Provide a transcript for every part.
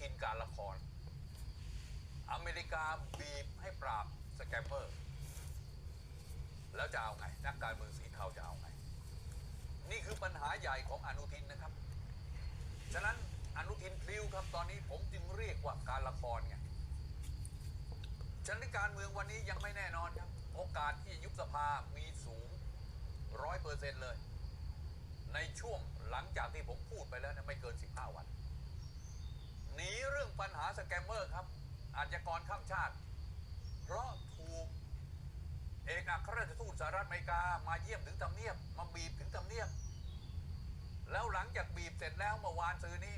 ทินการละคร อเมริกาบีบให้ปราบสแกมเมอร์ แล้วจะเอาไง นักการเมืองสีเทาจะเอาไง นี่คือปัญหาใหญ่ของอนุทินนะครับ ฉะนั้นอนุทินพลิ้วครับตอนนี้ผมจึงเรียกว่าการละครไงฉะนั้นการเมืองวันนี้ยังไม่แน่นอนครับ โอกาสที่จะยุบสภามีสูงร้อยเปอร์เซ็นต์เลย ในช่วงหลังจากที่ผมพูดไปแล้วนะไม่เกิน 15 วัน หนีเรื่องปัญหาสแกมเมอร์ครับ อาชญากรข้ามชาติ เพราะถูกเอกอัครราชทูตสหรัฐอเมริกามาเยี่ยมถึงทำเนียบมาบีบถึงทำเนียบ แล้วหลังจากบีบเสร็จแล้วเมื่อวานซื้อนี้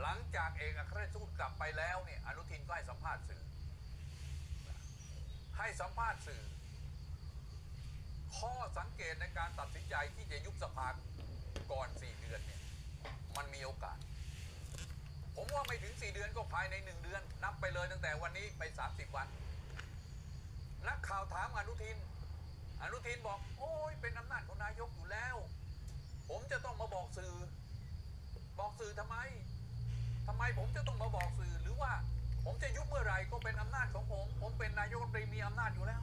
หลังจากเอกอัครราชทูตกลับไปแล้วเนี่ยอนุทินก็ให้สัมภาษณ์สื่อ ให้สัมภาษณ์สื่อ ข้อสังเกตในการตัดสินใจที่จะยุบสภาก่อน 4 เดือนเนี่ยมันมีโอกาส ผมว่าไม่ถึง 4 เดือนก็ภายใน 1 เดือน นับไปเลยตั้งแต่วันนี้ไป 30 วันนักข่าวถามอนุทิน อนุทินบอก โอ้ยเป็นอำนาจของนายกอยู่แล้ว ผมจะต้องมาบอกสื่อ บอกสื่อทำไมทำไมผมจะต้องมาบอกสื่อหรือว่า ผมจะยุบเมื่อไหร่ก็เป็นอำนาจของผม ผมเป็นนายกรัฐมนตรีมีอำนาจอยู่แล้ว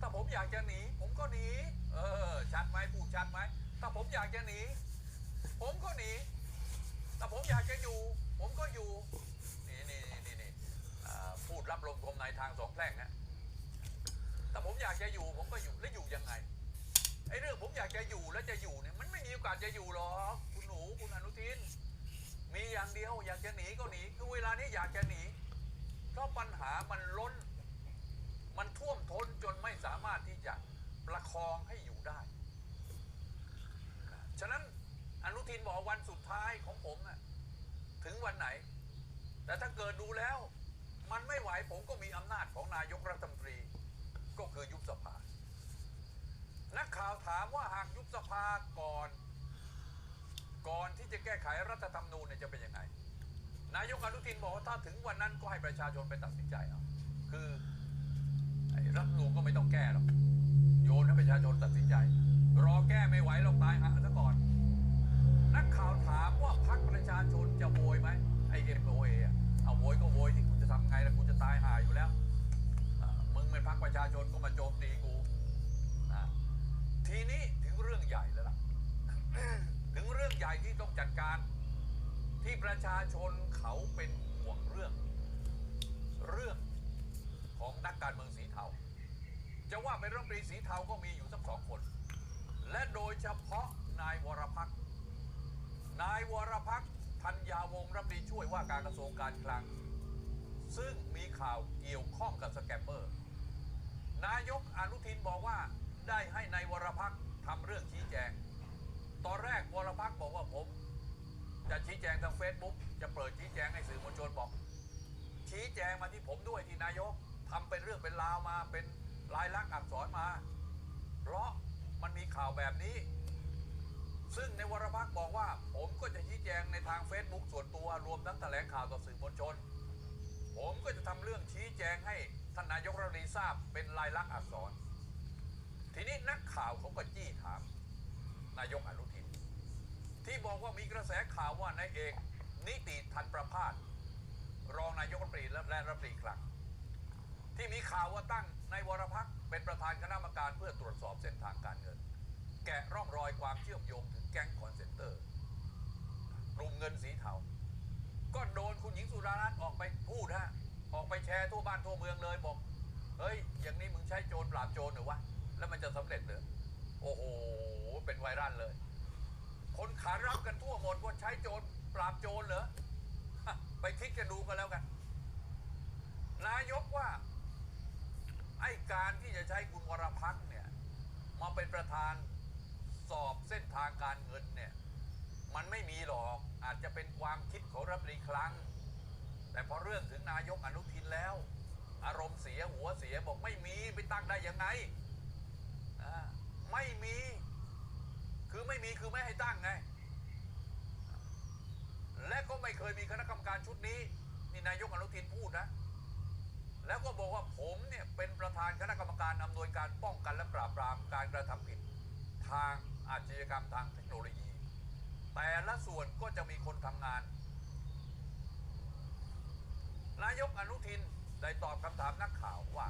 ถ้าผมอยากจะหนี ผมก็หนี เออชัดไหมพูดชัดไหมถ้าผมอยากจะหนี ผมก็หนี ถ้าผมอยากจะอยู่ ผมก็อยู่ นี่นี่นี่นี่อ่าพูดรับลมคมในทางสองแพร่งนะถ้าผมอยากจะอยู่ ผมก็อยู่แล้วอยู่ยังไงไอ้เรื่องผมอยากจะอยู่แล้วจะอยู่เนี่ยมันไม่มีโอกาสจะอยู่หรอกคุณหนูคุณอนุทิน มีอย่างเดียวอยากจะหนีก็หนีคือเวลานี้อยากจะหนี เพราะปัญหามันล้น มันท่วมท้นจนไม่สามารถที่จะประคองให้อยู่ได้ ฉะนั้น ทินบอกวันสุดท้ายของผมน่ะถึงวันไหน แต่ถ้าเกิดดูแล้ว มันไม่ไหวผมก็มีอำนาจของนายกรัฐมนตรี ก็คือยุบสภา นักข่าวถามว่าหากยุบสภาก่อน ก่อนที่จะแก้ไขรัฐธรรมนูญเนี่ยจะเป็นยังไง นายกอนุทินบอกว่าถ้าถึงวันนั้นก็ให้ประชาชนไปตัดสินใจเอาคือ ที่ต้องจัดการ ที่ประชาชนเขาเป็นห่วงเรื่อง เรื่องของนักการเมืองสีเทา จะว่าเป็นรัฐมนตรีสีเทาก็มีอยู่สักสองคน และโดยเฉพาะนายวรพักษ์นายวรพักษ์ธัญญาวงรัฐมนตรีช่วยว่าการกระทรวงการคลัง ซึ่งมีข่าวเกี่ยวข้องกับสแกมเมอร์ นายกอนุทินบอกว่าได้ให้นายวรพักษ์ทำเรื่องชี้แจง ตอนแรกวรพักบอกว่าผม จะชี้แจงทางเฟซบุ๊กจะเปิดชี้แจงให้สื่อมวลชนบอก ชี้แจงมาที่ผมด้วยที่นายกทำเป็นเรื่องเป็นราวมาเป็นลายลักษณ์อักษรมา เพราะมันมีข่าวแบบนี้ ซึ่งในวรพักบอกว่า ผมก็จะชี้แจงในทาง Facebook ส่วนตัวรวมทั้งแถลงข่าวต่อสื่อมวลชน ผมก็จะทำเรื่องชี้แจงให้ท่านนายกรัฐมนตรีทราบเป็นลายลักษณ์อักษร ทีนี้นักข่าวเขาก็จี้ถาม นายกอนุทิน ที่บอกว่ามีกระแสข่าวว่านายเอกนิติทันประพาสรองนายกรัฐมนตรีและรัฐมนตรีคลังที่มีข่าวว่าตั้งในายวรพักเป็นประธานคณะกรรมการเพื่อตรวจสอบเส้นทางการเงิน แกะร่องรอยความเชื่อมโยงถึงแก๊งคอนเซนเตอร์กลุ่มเงินสีเทาก็โดนคุณหญิงสุดารัตน์ออกไปพูดฮะออกไปแชร์ทั่วบ้านทั่วเมืองเลยบอกเฮ้ยอย่างนี้มึงใช้โจรปราบโจรหรือวะแล้วมันจะสำเร็จเหรือ โอ้โห เป็นไวรัลเลย คนขารับกันทั่วหมดว่าใช้โจรปราบโจรเหรอ ไปคิดกันดูกันแล้วกัน นายกว่า ไอ้การที่จะใช้คุณวรพักเนี่ย มาเป็นประธานสอบเส้นทางการเงินเนี่ย มันไม่มีหรอกอาจจะเป็นความคิดของรัฐมนตรีคลังแต่พอเรื่องถึงนายกอนุทินแล้ว อารมณ์เสียหัวเสียบอกไม่มีไปตั้งได้ยังไง ไม่มี คือไม่มีคือไม่ให้ตั้งไง และก็ไม่เคยมีคณะกรรมการชุดนี้ นี่นายกอนุทินพูดนะ แล้วก็บอกว่าผมเนี่ยเป็นประธานคณะกรรมการอำนวยการป้องกันและปราบปรามการกระทำผิด ทางอาชญากรรมทางเทคโนโลยี แต่ละส่วนก็จะมีคนทำงาน นายกอนุทินได้ตอบคำถามนักข่าวว่า